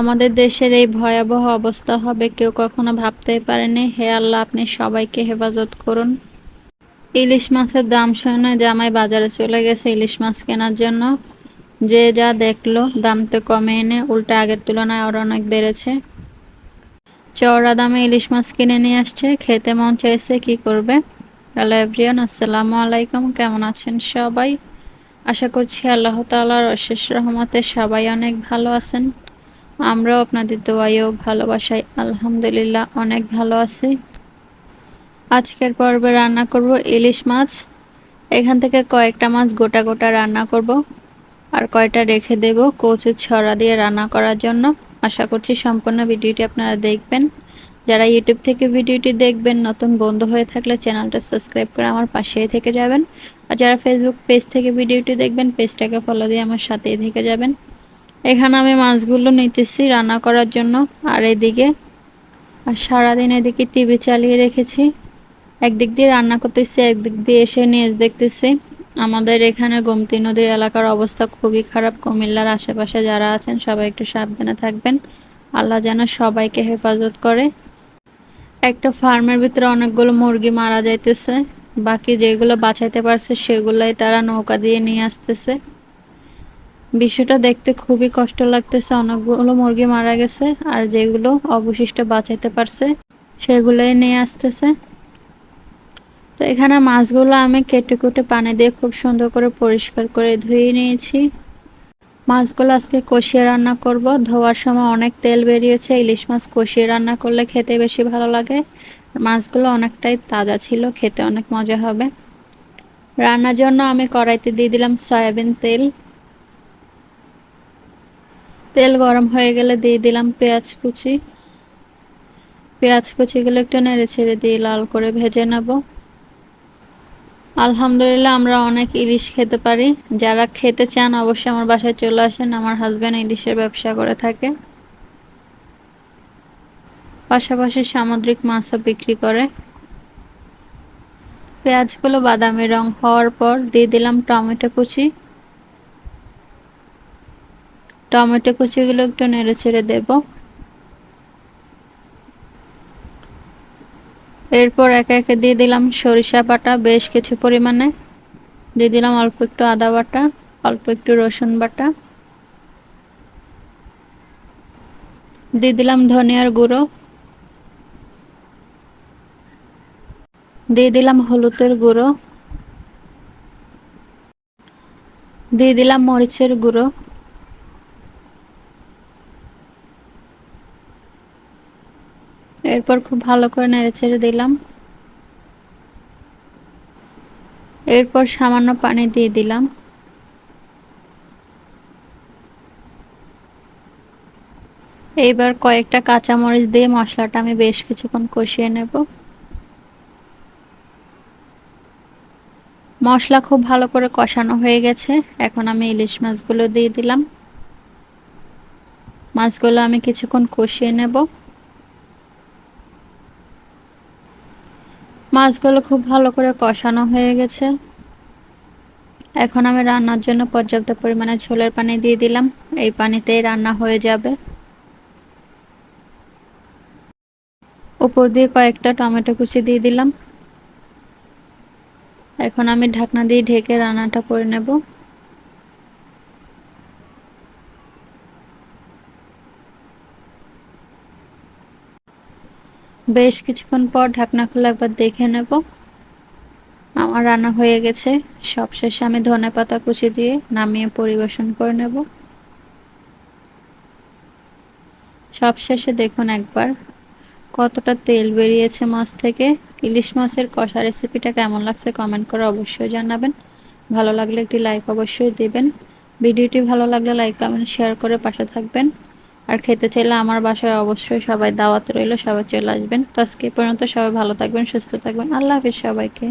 আমাদের দেশের এই ভয়াবহ অবস্থা হবে কেউ কখনো ভাবতেই পারেনি। হে আল্লাহ, আপনি সবাইকে হেফাজত করুন। ইলিশ মাছের দাম শুনে জামাই বাজারে চলে গেছে ইলিশ মাছ কেনার জন্য। যে যা দেখল, দাম তো কমে এনে উল্টা আগের তুলনায় আরও অনেক বেড়েছে। চওড়া দামে ইলিশ মাছ কিনে নিয়ে আসছে, খেতে মন চাইছে, কি করবে? হ্যালো এভরিয়ান আসসালামু আলাইকুম, কেমন আছেন সবাই? আশা করছি আল্লাহ তালার অশেষ রহমতে সবাই অনেক ভালো আছেন। আমরাও আপনাদের দোয়াইও ভালোবাসাই আলহামদুলিল্লাহ অনেক ভালো আছি। আজকের পর্বে রান্না করব ইলিশ মাছ। এখান থেকে কয়েকটা মাছ গোটা গোটা রান্না করব আর কয়টা রেখে দেব কচুর ছড়া দিয়ে রান্না করার জন্য। আশা করছি সম্পূর্ণ ভিডিওটি আপনারা দেখবেন। যারা ইউটিউব থেকে ভিডিওটি দেখবেন, নতুন বন্ধু হয়ে থাকলে চ্যানেলটা সাবস্ক্রাইব করে আমার পাশেই থেকে যাবেন। আর যারা ফেসবুক পেজ থেকে ভিডিওটি দেখবেন পেজটাকে ফলো দিয়ে আমার সাথেই থেকে যাবেন। এখানে আমি মাছগুলো নিতেছি রান্না করার জন্য। আর এদিকে, আর সারাদিন এদিকে টিভি চালিয়ে রেখেছি। একদিক দিয়ে রান্না করতেছি, একদিক দিয়ে এসে নিউজ দেখতেছি। আমাদের এখানে গোমতী নদীর এলাকার অবস্থা খুবই খারাপ। কুমিল্লার আশেপাশে যারা আছেন, সবাই একটু সাবধানে থাকবেন। আল্লাহ যেন সবাইকে হেফাজত করে। একটা ফার্মের ভিতরে অনেকগুলো মুরগি মারা যাইতেছে। বাকি যেগুলো বাঁচাইতে পারছে, সেগুলোই তারা নৌকা দিয়ে নিয়ে আসতেছে। বিষয়টা দেখতে খুবই কষ্ট লাগতেছে। অনেকগুলো মুরগি মারা গেছে আর যেগুলো অবশিষ্ট বাঁচাইতে পারছে, সেগুলোই নিয়ে আসতেছে। তো এখানে মাছগুলো আমি কেটে কুটে পানি দিয়ে খুব সুন্দর করে পরিষ্কার করে ধুয়ে নিয়েছি। মাছগুলো আজকে কষিয়ে রান্না করব। ধোয়ার সময় অনেক তেল বেরিয়েছে, ইলিশ মাছ কষিয়ে রান্না করলে খেতে বেশি ভালো লাগে। মাছগুলো অনেকটাই তাজা ছিল, খেতে অনেক মজা হবে। রান্নার জন্য আমি কড়াইতে দিয়ে দিলাম সয়াবিন তেল। তেল গরম হয়ে গেলে দিয়ে দিলাম পেঁয়াজ কুচি। পেঁয়াজ কুচিগুলো একটু নেড়ে ছেড়ে দিয়ে লাল করে ভেজে নেব। আলহামদুলিল্লাহ আমরা অনেক ইলিশ খেতে পারি। যারা খেতে চান অবশ্যই আমার বাসায় চলে আসেন। আমার হাজব্যান্ড ইলিশের ব্যবসা করে থাকে। পাশাপাশি সামুদ্রিক মাছও বিক্রি করে। পেঁয়াজগুলো বাদামি রং হওয়ার পর দিয়ে দিলাম টমেটো কুচি। টমেটো কুচিগুলো একটু নেড়ে ছেড়ে দেব। এরপর একে একে দিয়ে দিলাম সরিষা বাটা বেশ কিছু পরিমাণে। দিয়ে দিলাম অল্প একটু আদা বাটা, অল্প একটু রসুন বাটা। দিয়ে দিলাম ধনিয়ার গুঁড়ো। দিয়ে দিলাম হলুদের গুঁড়ো। দিয়ে দিলাম মরিচের গুঁড়ো। এরপর খুব ভালো করে নেড়ে ছেড়ে দিলাম। এরপর সামান্য পানি দিয়ে দিলাম। এইবার কয়েকটা কাঁচামরিচ দিয়ে মশলাটা আমি বেশ কিছুক্ষণ কষিয়ে নেব। মশলা খুব ভালো করে কষানো হয়ে গেছে। এখন আমি ইলিশ মাছগুলো দিয়ে দিলাম। মাছগুলো আমি কিছুক্ষণ কষিয়ে নেব। মাছগুলো খুব ভালো করে কষানো হয়ে গেছে। এখন আমি রান্নার জন্য পর্যাপ্ত পরিমাণে ঝোলের পানি দিয়ে দিলাম। এই পানিতেই রান্না হয়ে যাবে। উপর দিয়ে কয়েকটা টমেটো কুচি দিয়ে দিলাম। এখন আমি ঢাকনা দিয়ে ঢেকে রান্নাটা করে নেব। বেশ কিছুক্ষণ পর ঢাকনা খুলে একবার দেখে নেব। আমার রান্না হয়ে গেছে। সবশেষে আমি ধনে পাতা কুচি দিয়ে নামিয়ে পরিবেশন করে নেব। সবশেষে দেখুন একবার কতটা তেল বেরিয়েছে মাছ থেকে। ইলিশ মাছের কষা রেসিপিটা কেমন লাগছে কমেন্ট করে অবশ্যই জানাবেন। ভালো লাগলে একটি লাইক অবশ্যই দেবেন। ভিডিওটি ভালো লাগলে লাইক, কমেন্ট, শেয়ার করে পাশে থাকবেন। আর খেতে চাইলে আমার বাসায় অবশ্যই সবাই দাওয়াত রইল, সবাই চলে আসবেন। তো আজকে পর্যন্ত সবাই ভালো থাকবেন, সুস্থ থাকবেন। আল্লাহ হাফিজ সবাইকে।